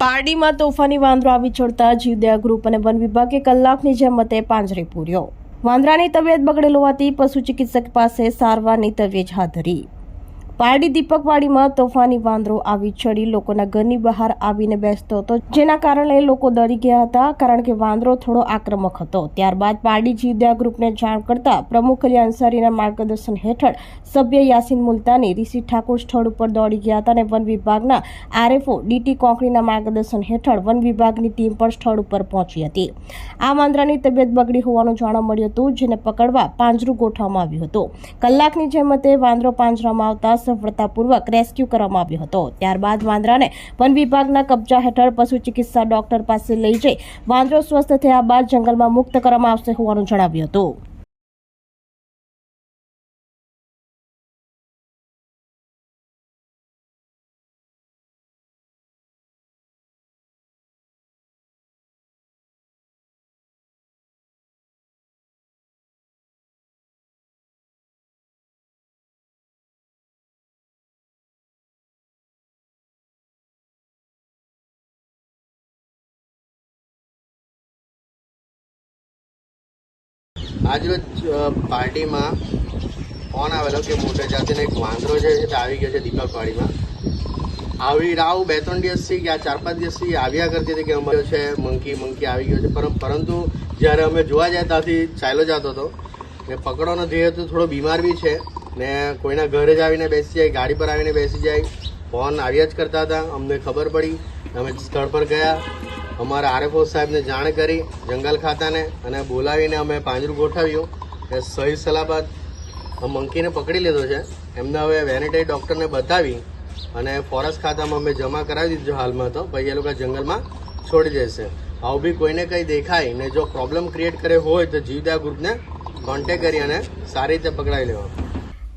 પારડીમાં તોફાની વાંદરો આવી ચડતા જીવદયા ગ્રુપ અને વન વિભાગે કલાકની જેમતે પાંજરે પૂર્યો. વાંદરાની તબિયત બગડેલ હોવાથી પશુ ચિકિત્સક પાસે સારવારની તજવીજ હાથ ધરી. પારડી દીપકવાડીમાં તોફાની વાંદરો આવી ચડી. લોકોના ઘરની બહાર આવીને બેસતો હતો, જેના કારણે લોકો ડરી ગયા હતા, કારણ કે વાંદરો થોડો આક્રમક હતો. ત્યારબાદ પારડી જીવદયા ગ્રુપને જાણ કરતા પ્રમુખ અલી અંસારીના માર્ગદર્શન હેઠળ સભ્ય યાસીન મુલતાની ઋષિ ઠાકોર સ્થળ ઉપર દોડી ગયા હતા અને વન વિભાગના આરએફઓ ડીટી કોંકણીના માર્ગદર્શન હેઠળ વન વિભાગની ટીમ પણ સ્થળ ઉપર પહોંચી હતી. આ વાંદરાની તબિયત બગડી હોવાનું જાણવા મળ્યું હતું, જેને પકડવા પાંજરું ગોઠવવામાં આવ્યું હતું. કલાકની જેમ તે વાંદરો પાંજરામાં આવતા સફળતાપૂર્વક રેસ્ક્યુ કરવામાં આવ્યો હતો. ત્યારબાદ વાંદરાને વન વિભાગના કબજા હેઠળ પશુ ચિકિત્સા ડોક્ટર પાસે લઈ જઈ વાંદરો સ્વસ્થ થયા બાદ જંગલમાં મુક્ત કરવામાં આવશે હોવાનું જણાવ્યું હતું. આજરોજ પાર્ટીમાં ફોન આવેલો કે મોટા જાતિનો એક વાંદરો છે તે આવી ગયો છે દીપકવાડીમાં આવી રાવ બે ત્રણ દિવસથી કે આ ચાર પાંચ દિવસથી આવ્યા કરતી હતી કે અમારો છે, મંકી મંકી આવી ગયો છે. પર- પરંતુ જ્યારે અમે જોવા જાય ત્યાંથી ચાલ્યો જતો હતો, ને પકડવાનો ધ્યેય તો થોડો બીમાર બી છે, ને કોઈના ઘરે જ આવીને બેસી જાય, ગાડી પર આવીને બેસી જાય. ફોન આવ્યા જ કરતા હતા, અમને ખબર પડી. અમે સ્થળ પર ગયા. અમારા આરએફઓ સાહેબને જાણ કરી જંગલ ખાતાને અને બોલાવીને અમે પાંજરું ગોઠવ્યું એ સહી સલામત મંકીને પકડી લીધો છે. એમને હવે વેનેટરી ડૉક્ટરને બતાવી અને ફોરેસ્ટ ખાતામાં અમે જમા કરાવી દીધું હાલમાં તો, પછી એ લોકો જંગલમાં છોડી દેશે. આવું બી કોઈને કંઈ દેખાય ને જો પ્રોબ્લેમ ક્રિએટ કરે હોય તો જીવદા ગ્રુપને કોન્ટેક કરી અને સારી રીતે પકડાવી લેવા.